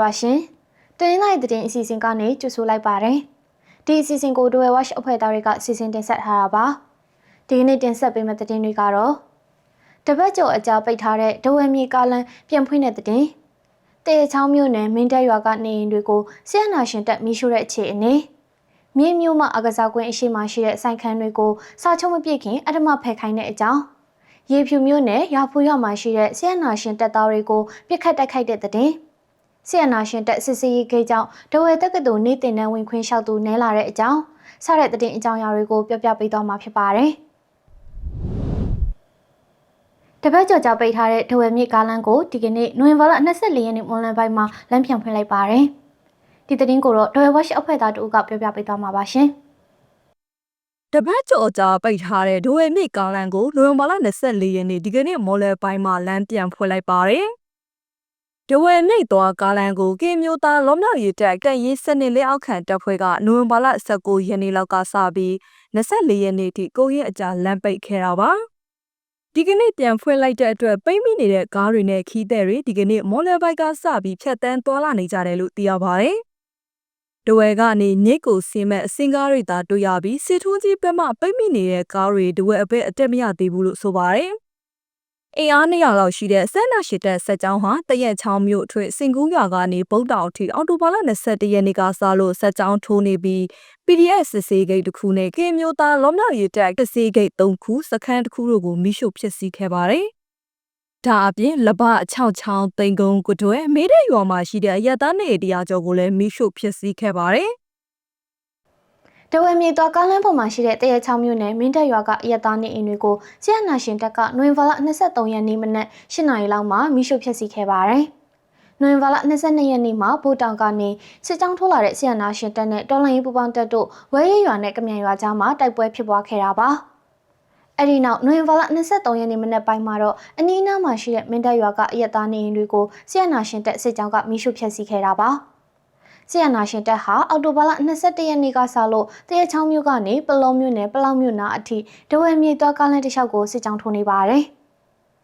္ဂလာပါရှင်။တင်းလိုက်တဲ့တဲ့အစီအစဉ်ကနေကြိုဆိုလိုက်ပါတယ်။ဒီအစီအစဉ်ကိုဒွယ်ဝါရှ်အဖွဲ့သားတွေကစီစဉ်တင်ဆက်ထားတာပါ။ဒီကနေ့တင်ဆက်ပေးမယ့်သတင်းတွေကတော့တပတ်ကျော်အကြာပိတ်ထားတဲ့ဒဝဲမြေကားလန်ပြန်ဖွင့်တဲ့သတင်း။တေချောင်းမြို့နယ်မင်းတပ်ရွာကနေရင်တွေကိုဆီယနာရှင်တက်မီးရှို့တဲ့အခြေအနေ။မြေမျိုးမှအကစားကွင်းအရှိမရှိတဲ့စိုင်ခန်းတွေကိုစာချုပ်မပြည့်ခင်အထမဖယ်ခိုင်းတဲ့အကြောင်းရေဖြူမျိုးနဲ့ရာဖူရွာမှာရှိတဲ့ဆီယနာရှင်တက်သားတွေကိုပြစ်ခတ်တိုက်ခိုက်တဲ့တဲ့ ဆီယနာရှင်တက်စစ်စီရေးဂိတ်ကြောင့်ဒဝဲတက္ကသိုလ်နေတင်တန်းဝင်ခွင့်လျှောက်သူနဲလာတဲ့အကြောင်းစတဲ့တဲ့အကြောင်းအရာတွေကိုပြောပြပေးသွားမှာဖြစ်ပါတယ်တပတ်ကျော်ကြာပိတ်ထားတဲ့ဒဝဲမြစ်ကားလမ်းကိုဒီကနေ့နိုဝင်ဘာလ24ရက်နေ့မွန်လယ်ပိုင်းမှာလမ်းပြန်ဖွင့်လိုက်ပါတယ်ဒီသတင်းကိုတော့ဒဝဲဝက်ရှ်အဖွဲ့သားတို့ကပြောပြပေးသွားမှာပါရှင်။တပတ်ကျော်ကြာပိတ်ထားတဲ့ဒိုဝဲမြစ်ကားလန်ကိုနိုဝင်ဘာလ24ရက်နေ့ဒီကနေ့မော်လယ်ပိုင်းမှာလမ်းပြန်ဖွင့်လိုက်ပါတယ်။ ဒိုဝဲမြစ်သွားကားလန်ကိုကင်းမျိုးသားလောမြောက်ရီတက်တက်ရေးစနစ်လက်အောက်ခံတပ်ဖွဲ့ကနိုဝင်ဘာလ19ရက်နေ့လောက်ကစပြီး24ရက်နေ့ထိကိုရင်အကြာလမ်းပိတ်ခဲ့တာပါ။ဒီကနေ့ပြန်ဖွင့်လိုက်တဲ့အတွက်ပိတ်မိနေတဲ့ကားတွေနဲ့ခီးတဲ့တွေဒီကနေ့မော်လယ်ပိုင်းကစပြီးဖြတ်တန်းသွားလာနေကြတယ်လို့သိရပါတယ်။ဒဝဲကနေညစ်ကိုစင်မဲ့အစင်ကားတွေသာတွေ့ရပြီးစစ်ထုံးကြီးဘက်မှပိတ်မိနေတဲ့ကားတွေဒဝဲအပဲအတက်မရသေးဘူးလို့ဆိုပါတယ်။ အင်အား200လောက်ရှိတဲ့ဆန္ဒရှိတဲ့ဆက်ကြောင်းဟာတရက်ချောင်းမြို့အထွေစင်ကူးရွာကနေဗုဒ္ဓအောင်ထိအော်တိုဘာလ21ရက်နေ့ကစလို့ဆက်ကြောင်းထိုးနေပြီး PDF စစ်စေးဂိတ်တစ်ခုနဲ့ကေမျိုးသားလောမြောက်ရီတက်စစ်စေးဂိတ်3ခုစခန်းတစ်ခုတို့ကိုမိရှုဖြစ်စီခဲ့ပါတယ်။ဒါအပြင်လပ6ချောင်းတိန်ကုန်းကွတွဲမေးတဲ့ရွာမှာရှိတဲ့ရက်သားနေတရားကျော်ကိုလည်းမိရှုဖြစ်စီခဲ့ပါတယ်။ တဝဲမြေသွားကားလမ်းပေါ်မှာရှိတဲ့တရချောင်းမြို့နယ်မင်းတပ်ရွာကအရက်သားနေအိမ်တွေကိုဆီယနာရှင်တပ်ကနိုဝင်ဘာလ23ရက်နေ့မနက်8နာရီလောက်မှာမိရှုဖျက်ဆီးခဲ့ပါတယ်။နိုဝင်ဘာလ22ရက်နေ့မှာဗိုလ်တောင်ကနေစစ်ကြောင်းထိုးလာတဲ့ဆီယနာရှင်တပ်နဲ့တော်လိုင်းရေးပူပေါင်းတပ်တို့ဝဲရဲရွာနဲ့ကမြန်ရွာကြားမှာတိုက်ပွဲဖြစ်ပွားခဲ့တာပါ။အဲ့ဒီနောက်နိုဝင်ဘာလ23ရက်နေ့မနက်ပိုင်းမှာတော့အနီးအနားမှာရှိတဲ့မင်းတပ်ရွာကအရက်သားနေအိမ်တွေကိုဆီယနာရှင်တပ်စစ်ကြောင်းကမိရှုဖျက်ဆီးခဲ့တာပါ။ ဆီယနာရှင်တပ်ဟာအော်တိုဘာလ22ရက်နေ့ကစလို့တရချောင်းမြို့ကနေပလောမြို့နယ်ပလောက်မြို့နာအထိဒဝဲမြေသွားကားလမ်းတစ်လျှောက်ကိုစစ်ကြောင်းထိုးနေပါတယ်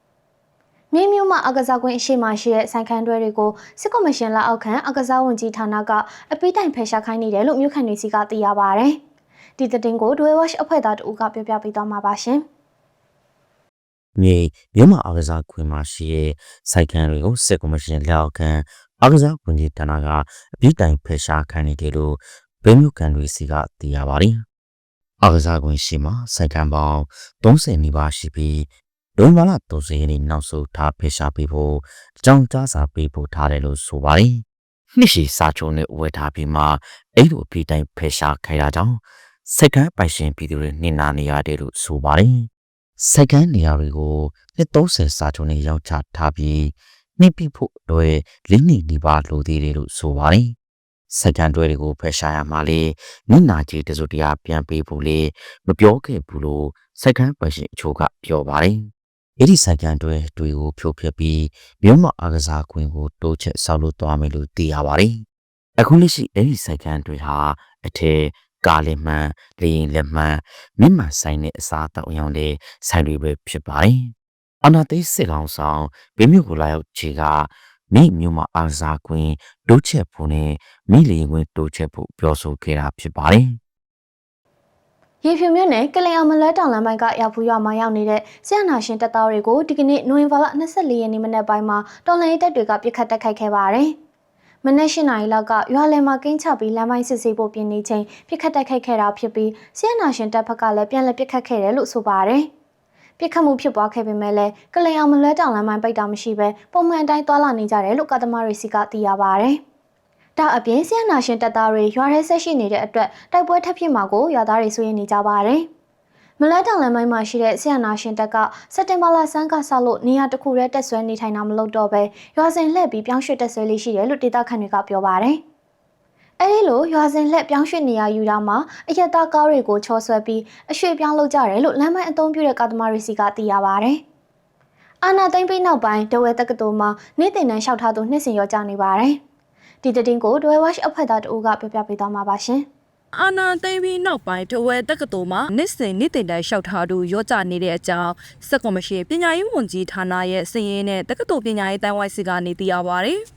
။မြေမြို့မှာအကစားကွင်းအရှိမရှိတဲ့ဆိုင်ခန်းတွဲတွေကိုစစ်ကော်မရှင်လက်အောက်ခံအကစားဝန်ကြီးဌာနကအပိတိုင်ဖယ်ရှားခိုင်းနေတယ်လို့မြို့ခံတွေစီကသိရပါဗျ။ဒီသတင်းကိုဒွေဝက်အဖွဲ့သားတို့ကပြောပြပေးသွားမှာပါရှင်။မြေမြန်မာအားကစားခွင်မှာရှိတဲ့စိုက်ခန်းတွေကိုစစ်ကော်မရှင်လက်အောက်ခံ အားကစားဝန်ကြီးဌာနကအပြစ်တိုင်ဖယ်ရှားခံနေတယ်လို့ဗင်းမြုကန်တွေစီကသိရပါတယ်။အားကစားခွင်ရှိမှာစိုက်ခန်းပေါင်း30နီးပါးရှိပြီးဒုံမာလာ30ရက်နေ့နောက်ဆုံးထားဖယ်ရှားပေးဖို့အကြောင်းကြားစာပေးပို့ထားတယ်လို့ဆိုပါတယ်။နှစ်ရှည်စာချုပ်နဲ့ဝယ်ထားပြီးမှအဲ့လိုအပြစ်တိုင်ဖယ်ရှားခိုင်းတာကြောင့်စိုက်ကန်းပိုင်ရှင်ပြည်သူတွေနှင်နာနေရတယ်လို့ဆိုပါတယ်။စိုက်ကန်းနေရာတွေကိုနှစ်30စာချုပ်နဲ့ရောက်ချထားပြီး နှိပ်ပိဖို့အတွက်လေးနှစ်နီးပါးလိုသေးတယ်လို့ဆိုပါတယ်။စိုက်ကန်းတွဲတွေကိုဖယ်ရှားရမှာလေမျက်နာကြီးတစုတရားပြန်ပေးဖို့လေမပြောခဲ့ဘူးလို့စိုက်ကန်းပိုင်ရှင်အချို့ကပြောပါတယ်။အဲ့ဒီစိုက်ကန်းတွဲတွေကိုဖြိုဖျက်ပြီးမြို့မအားကစားကွင်းကိုတိုးချက်ဆောက်လုပ်သွားမယ်လို့သိရပါတယ်။အခုလက်ရှိအဲ့ဒီစိုက်ကန်းတွေဟာအထက်ကားလက်မှန်လေရင်လက်မှန်မြင့်မှန်ဆိုင်တဲ့အစားတောက်ရောင်းတဲ့ဆိုင်တွေပဲဖြစ်ပါတယ်။ အနာသိစစ်ကောင်ဆောင်ဘေးမြို့ကိုလာရောက်ခြေကမိမြို့မှာအားစားခွင့်တိုးချက်ဖို့နဲ့မိလီခွင့်တိုးချက်ဖို့ပြောဆိုခဲ့တာဖြစ်ပါတယ်။ရေဖြူမြို့နယ်ကလျာမလဲတောင်လမ်းပိုင်းကရောက်ဖူးရွာမှာရောက်နေတဲ့ဆရာနာရှင်တပ်သားတွေကိုဒီကနေ့နိုဝင်ဘာလ24ရက်နေ့မနက်ပိုင်းမှာတော်လိုင်းတပ်တွေကပြစ်ခတ်တိုက်ခိုက်ခဲ့ပါတယ်။မနက်၈နာရီလောက်ကရွာလယ်မှာကင်းချပြီးလမ်းပိုင်းစစ်ဆေးဖို့ပြင်နေချိန်ပြစ်ခတ်တိုက်ခိုက်ခဲ့တာဖြစ်ပြီးဆရာနာရှင်တပ်ဖက်ကလည်းပြန်လည်ပြစ်ခတ်ခဲ့တယ်လို့ဆိုပါတယ်။ ပြစ်ခတ်မှုဖြစ်ပွားခဲ့ပေမဲ့လည်းကလျာမလဲတောင်လမ်းပိုင်းပိတ်တာမရှိဘဲပုံမှန်အတိုင်းသွာလာနေကြတယ်လို့ကသမားတွေစီကသိရပါတယ်။ဒါအပြင်ဆီယနာရှင်တပ်သားတွေရွာထဲဆက်ရှိနေတဲ့အတွက်တိုက်ပွဲထပ်ဖြစ်မှာကိုရွာသားတွေဆွေးနွေးနေကြပါတယ်။မလဲတောင်လမ်းပိုင်းမှာရှိတဲ့ဆီယနာရှင်တပ်ကစက်တင်ဘာလဆန်းကဆောက်လို့နေရာတစ်ခုတည်းတက်ဆွဲနေထိုင်တာမလုပ်တော့ပဲရွာစဉ်လှည့်ပြီးပြောင်းရွှေ့တက်ဆွဲလေးရှိတယ်လို့ဒေသခံတွေကပြောပါတယ်။ အဲဒီလိုရွာစဉ်လှည့်ပြောင်းရွှေ့နေရယူတာမှာအရက်သားကားတွေကိုချောဆွဲပြီးအရွှေ့ပြောင်းလုပ်ကြတယ်လို့လမ်းမိုင်းအုံပြတဲ့ကားသမားတွေစီကသိရပါတယ်။အာနာသိမ့်ပိနောက်ပိုင်းဒဝဲတက္ကသိုလ်မှာနေ့တင်တန်းလျှောက်ထားသူနှစ်စဉ်ရောကြနေပါတယ်။ဒီတည်င်းကိုဒွဲဝါရှ်အဖွဲ့သားတို့ကပြောပြပေးသွားမှာပါရှင်။အာနာသိမ့်ပြီးနောက်ပိုင်းတဝဲတက္ကသိုလ်မှာနှစ်စဉ်နှစ်တင်တိုင်းလျှောက်ထားသူရော့ကြနေတဲ့အကြောင်းစက်ကော်မရှင်ပညာရေးဝန်ကြီးဌာနရဲ့စည်ရင်းနဲ့တက္ကသိုလ်ပညာရေးတိုင်းဝိုင်းစီကနေသိရပါဗျ။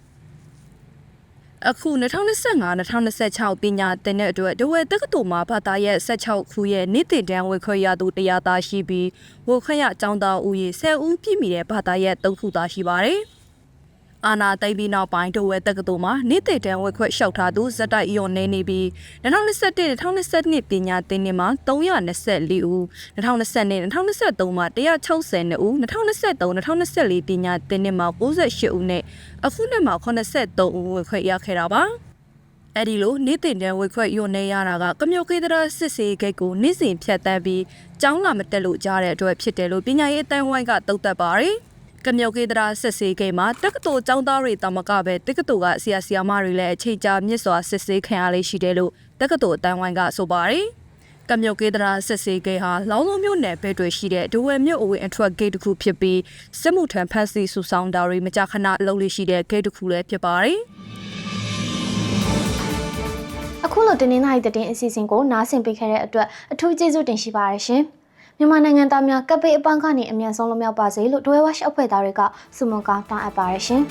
အခု2025-2026ပညာသင်တဲ့အတွက်ဒဝဲတက္ကသိုလ်မှာဘာသာရဲ့16ခုရဲ့နေ့တင်တန်းဝေခွင့်ရသူတရားသားရှိပြီးဝေခွင့်ရအကြောင်းသားဦးရေ10ဦးပြည့်မီတဲ့ဘာသာရဲ့3ခုသာရှိပါတယ်။ အာနာသိမ့်ပြီးနောက်ပိုင်းဒဝဲတက္ကသိုလ်မှာနေ့တင်တန်းဝေခွင့်လျှောက်ထားသူဇက်တိုက်အျော်နေနေပြီး2021-2022ပညာသင်နှစ်မှာ324ဦး2022-2023မှာ162ဦး2023-2024ပညာသင်နှစ်မှာ98ဦးနဲ့အခုနှစ်မှာ83ဦးဝေခွင့်ရခဲ့တာပါ။အဲ့ဒီလိုနေ့တင်တန်းဝေခွက်ယွန်နေရတာကကမြုပ်ကေးတရာစစ်စေးဂိတ်ကိုနေ့စဉ်ဖြတ်တန်းပြီးကျောင်းလာမတက်လို့ကြားတဲ့အတွက်ဖြစ်တယ်လို့ပညာရေးအတန်းဝိုင်းကတုံ့တက်ပါတယ်။ ကမြုပ်ကေးတရာစစ်စေးဂိတ်မှာတက္ကသိုလ်ကျောင်းသားတွေတာမကပဲတက္ကသိုလ်ကဆရာဆရာမတွေလည်းအချိန်ကြာမြင့်စွာစစ်ဆေးခံရလေးရှိတယ်လို့တက္ကသိုလ်အတန်းဝိုင်းကဆိုပါတယ်။ကမြုပ်ကေးတရာစစ်စေးဂိတ်ဟာလောင်းလုံးမြို့နယ်ဘက်တွေရှိတဲ့ဒဝဲမြို့အဝင်အထွက်ဂိတ်တစ်ခုဖြစ်ပြီးစစ်မှုထမ်းဖက်စီစုဆောင်တာတွေမကြာခဏလုပ်လို့ရှိတဲ့ဂိတ်တစ်ခုလည်းဖြစ်ပါတယ်။အခုလိုတင်းနေနိုင်တဲ့တင်အစီအစဉ်ကိုနားဆင်ပေးခဲ့တဲ့အတွက်အထူးကျေးဇူးတင်ရှိပါတယ်ရှင် မြန်မာနိုင်ငံသားများကပ်ပေးအပန်းကနေအမြန်ဆုံးလွတ်မြောက်ပါစေလို့ဒွဲဝါရှ်အဖွဲ့သားတွေကဆုမွန်ကောင်းတောင်းအပ်ပါတယ်ရှင်